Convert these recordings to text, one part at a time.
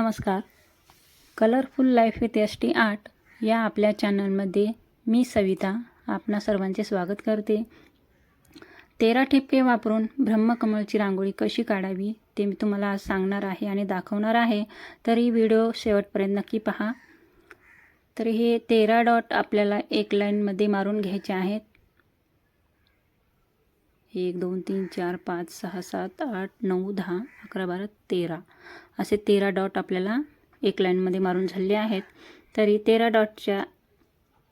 नमस्कार. Colourful life with S T art या आपल्या चॅनलमध्ये मी सविता आपणा सर्वांचे स्वागत करते. तेरा ठिपके वापरून ब्रह्मकमळची रांगोळी कशी काढावी ते मी तुम्हाला आज सांगणार आहे आणि दाखवणार आहे. तर ही व्हिडिओ शेवटपर्यंत नक्की पहा. तर हे तेरा डॉट आपल्याला एक लाईनमध्ये मारून घ्यायचे आहेत. एक दोन तीन चार पाच सहा सात आठ नऊ दहा अकरा बारा तेरा. असे तेरा डॉट आपल्याला एक लाईनमध्ये मारून झाले आहेत. तरी तेरा डॉटच्या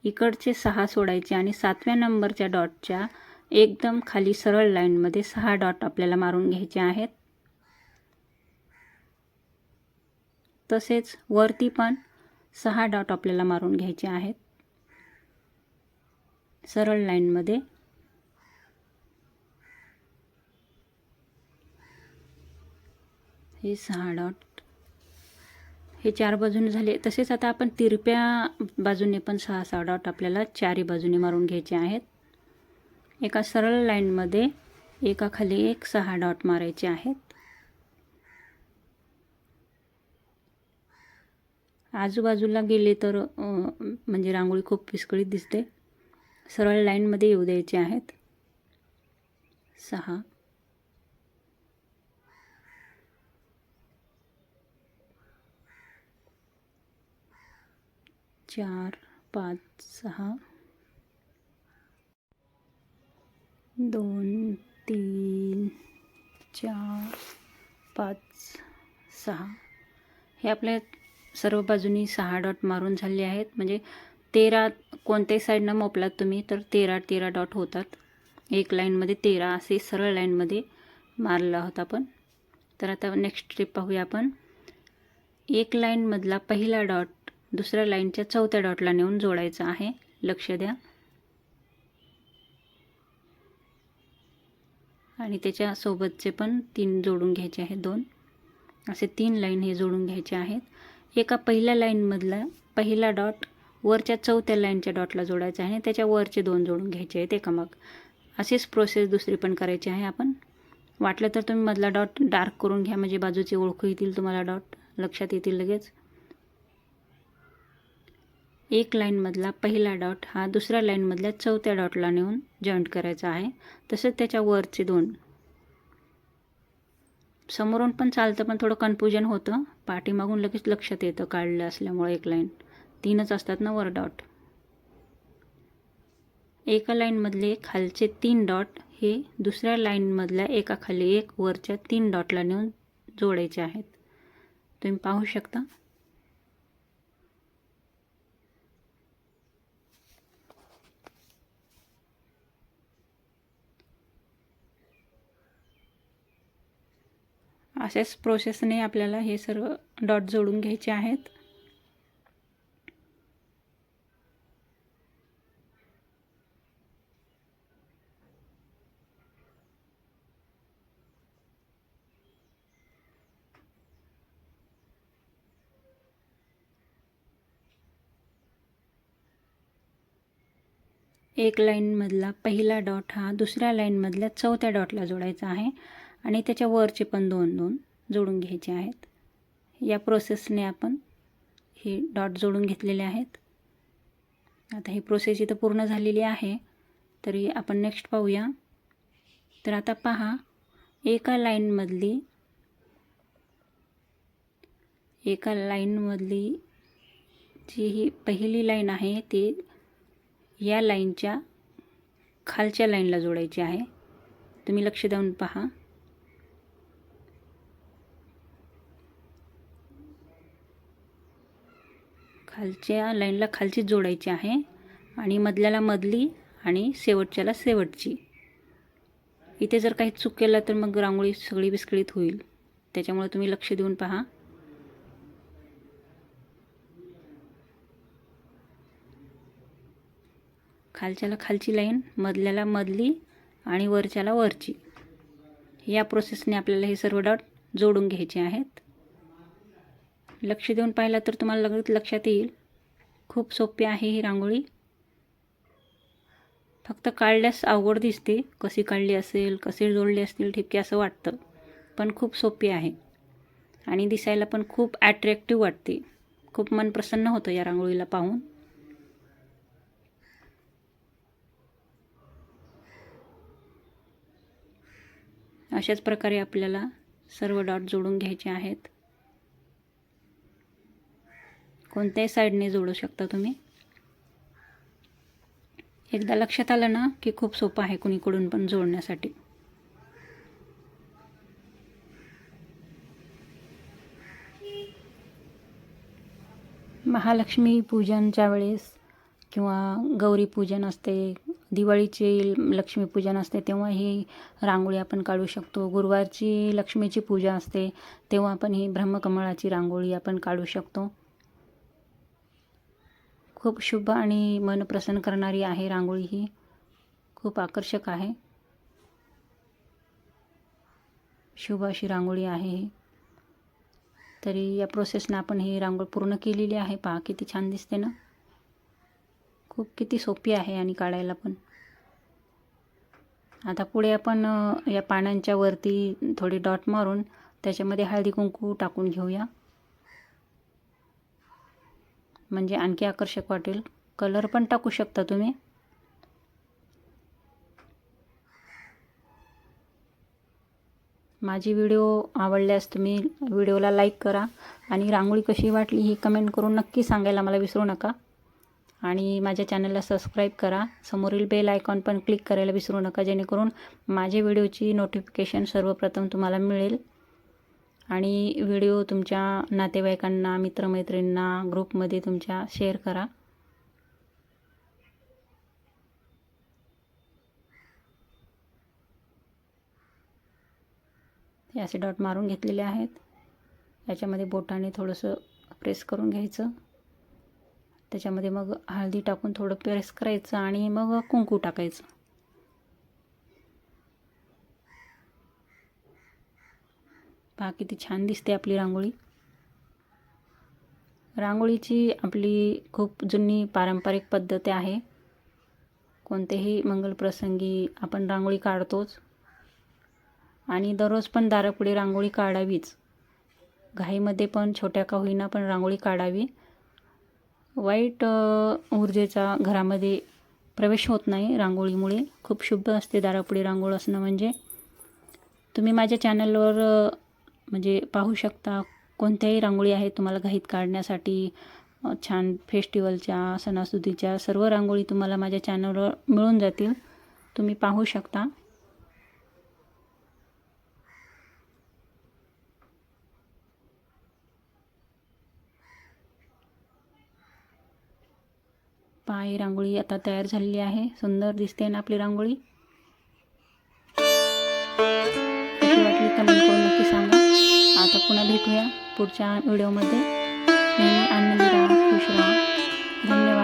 इकडचे सहा सोडायचे आणि सातव्या नंबरच्या डॉटच्या एकदम खाली सरळ लाईनमध्ये सहा डॉट आपल्याला मारून घ्यायचे आहेत. तसेच वरती पण सहा डॉट आपल्याला मारून घ्यायचे आहेत. सरळ लाईनमध्ये हे सहा डॉट. हे चार बाजूने झाले. तसेच आता आपण तिरप्या बाजूने पण सहा सहा डॉट आपल्याला चारी बाजूने मारून घ्यायचे आहेत. एका सरळ लाईनमध्ये एकाखाली एक सहा डॉट मारायचे आहेत. आजूबाजूला गेले तर म्हणजे रांगोळी खूप विस्कळीत दिसते. सरळ लाईनमध्ये येऊ द्यायचे आहेत. सहा. चार पाच सहा. दोन तीन चार पाच सहा. हे आपल्या सर्व बाजूनी सहा डॉट मारून झाले आहेत. म्हणजे तेरा कोणत्याही साईडनं मोपलात तुम्ही? तर तेरा तेरा डॉट होतात. एक लाईनमध्ये तेरा असे सरळ लाईनमध्ये मारला होता आपण. तर आता नेक्स्ट स्टेप पाहूया आपण. एक लाईनमधला पहिला डॉट दुसऱ्या लाईनच्या चौथ्या डॉटला नेऊन जोडायचं आहे. लक्ष द्या. आणि त्याच्यासोबतचे पण तीन जोडून घ्यायचे आहेत. दोन. असे तीन लाईन हे जोडून घ्यायचे आहेत. एका पहिल्या लाईनमधला पहिला डॉट वरच्या चौथ्या लाईनच्या डॉटला जोडायचा आहे. त्याच्या वरचे दोन जोडून घ्यायचे आहेत एकामाग. अशीच प्रोसेस दुसरी पण करायची आहे आपण. वाटलं तर तुम्ही मधला डॉट डार्क करून घ्या. म्हणजे बाजूचे ओळखू येतील तुम्हाला डॉट. लक्षात येतील लगेच. एक लाईनमधला पहिला डॉट हा दुसऱ्या लाईनमधल्या चौथ्या डॉटला नेऊन जॉईंट करायचा आहे. तसंच त्याच्या वरचे दोन. समोरून पण चालतं पण थोडं कन्फ्युजन होतं. पाठीमागून लगेच लक्षात येतं काढलं असल्यामुळे एक लाईन. तीनच असतात ना वर डॉट. एका लाईनमधले खालचे तीन डॉट हे दुसऱ्या लाईनमधल्या एकाखाली एक वरच्या तीन डॉटला नेऊन जोडायचे आहेत. तुम्ही पाहू शकता? अशाच प्रोसेसने आपल्याला हे सर्व डॉट जोडून घ्यायचे आहेत. एक लाईनमधला पहिला डॉट हा दुसऱ्या लाईनमधल्या चौथ्या डॉटला जोडायचा आहे. आणि त्याच्या वरचे पण दोन दोन जोडून घ्यायचे आहेत. या प्रोसेसने आपण हे डॉट जोडून घेतलेले आहेत. आता ही प्रोसेस इथं पूर्ण झालेली आहे. तरी आपण नेक्स्ट पाहूया. तर आता पहा एका लाईनमधली एका लाईनमधली जी ही पहिली लाईन आहे ती या लाईनच्या खालच्या लाईनला जोडायची आहे. तुम्ही लक्ष देऊन पहा. खालच्या लाईनला खालचीच जोडायची आहे आणि मधल्याला मधली आणि शेवटच्याला शेवटची. इथे जर काही चूक केला तर मग रांगोळी सगळी विस्कळीत होईल. त्याच्यामुळे तुम्ही लक्ष देऊन पहा. खालच्याला खालची लाईन मधल्याला मधली आणि वरच्याला वरची. या प्रोसेसने आपल्याला हे सर्व डॉट जोडून घ्यायचे आहेत. लक्ष देऊन पाहिलं तर तुम्हाला लगेच लक्षात येईल. खूप सोपी आहे ही रांगोळी. फक्त काढल्यास अवघड दिसते कशी काढली असेल कसे जोडले असतील ठिपके असं वाटतं. पण खूप सोपी आहे. आणि दिसायला पण खूप ॲट्रॅक्टिव्ह वाटते. खूप मन प्रसन्न होतं या रांगोळीला पाहून. अशाच प्रकारे आपल्याला सर्व डॉट जोडून घ्यायचे आहेत. कोणत्याही साईडने जोडू शकता तुम्ही. एकदा लक्षात आलं ना की खूप सोपं आहे कुणीकडून पण जोडण्यासाठी. महालक्ष्मी पूजनच्या वेळेस किंवा गौरी पूजन असते दिवाळीचे लक्ष्मीपूजन असते तेव्हा ही रांगोळी आपण काढू शकतो. गुरुवारची लक्ष्मीची पूजा असते तेव्हा आपण ही ब्रह्मकमळाची रांगोळी आपण काढू शकतो. खूप शुभ आणि मन प्रसन्न करणारी आहे रांगोळी ही. खूप आकर्षक आहे. शुभ अशी रांगोळी आहे ही. तरी या प्रोसेसनं आपण ही रांगोळ पूर्ण केलेली आहे. पहा किती छान दिसते ना. खूप किती सोपी आहे आणि काढायला पण. आता पुढे आपण या पानांच्या वरती थोडी डॉट मारून त्याच्यामध्ये हळदी कुंकू टाकून घेऊया. म्हणजे आणखी आकर्षक वाटेल. कलर पण टाकू शकता तुम्ही. माझी व्हिडिओ आवडल्यास तुम्ही व्हिडिओला लाईक करा. आणि रांगोळी कशी वाटली ही कमेंट करून नक्की सांगायला मला विसरू नका. आणि माझ्या चॅनलला सबस्क्राईब करा. समोरील बेल आयकॉन पण क्लिक करायला विसरू नका जेणेकरून माझे व्हिडिओची नोटिफिकेशन सर्वप्रथम तुम्हाला मिळेल. आणि व्हिडिओ तुमच्या नातेवाईकांना मित्रमैत्रिणींना ग्रुपमध्ये तुमच्या शेअर करा. हे असे डॉट मारून घेतलेले आहेत. याच्यामध्ये बोटाने थोडंसं प्रेस करून घ्यायचं. त्याच्यामध्ये मग हळदी टाकून थोडं प्रेस करायचं आणि मग कुंकू टाकायचं. पहा किती छान दिसते आपली रांगोळी. रांगोळीची आपली खूप जुनी पारंपरिक पद्धत आहे. कोणतेही मंगलप्रसंगी आपण रांगोळी काढतोच. आणि दररोज पण दारापुढे रांगोळी काढावीच. घाईमध्ये पण छोट्या का होईना पण रांगोळी काढावी. वाईट ऊर्जेचा घरामध्ये प्रवेश होत नाही रांगोळीमुळे. खूप शुभ असते दारापुढे रांगोळ असणं म्हणजे. तुम्ही माझ्या चॅनलवर म्हणजे पाहू शकता कोणत्याही रांगोळी आहेत तुम्हाला घाईत काढण्यासाठी छान फेस्टिवलच्या सणासुदीच्या सर्व रांगोळी तुम्हाला माझ्या चॅनलवर मिळून जातील. तुम्ही पाहू शकता. पाय रांगोळी आता तयार झालेली आहे. सुंदर दिसते ना आपली रांगोळी? वाटली कमेंट करून नक्की सांगा. आता पुन्हा भेटूया पुढच्या व्हिडिओमध्ये नेहमी आनंदी राहा खुश राहा धन्यवाद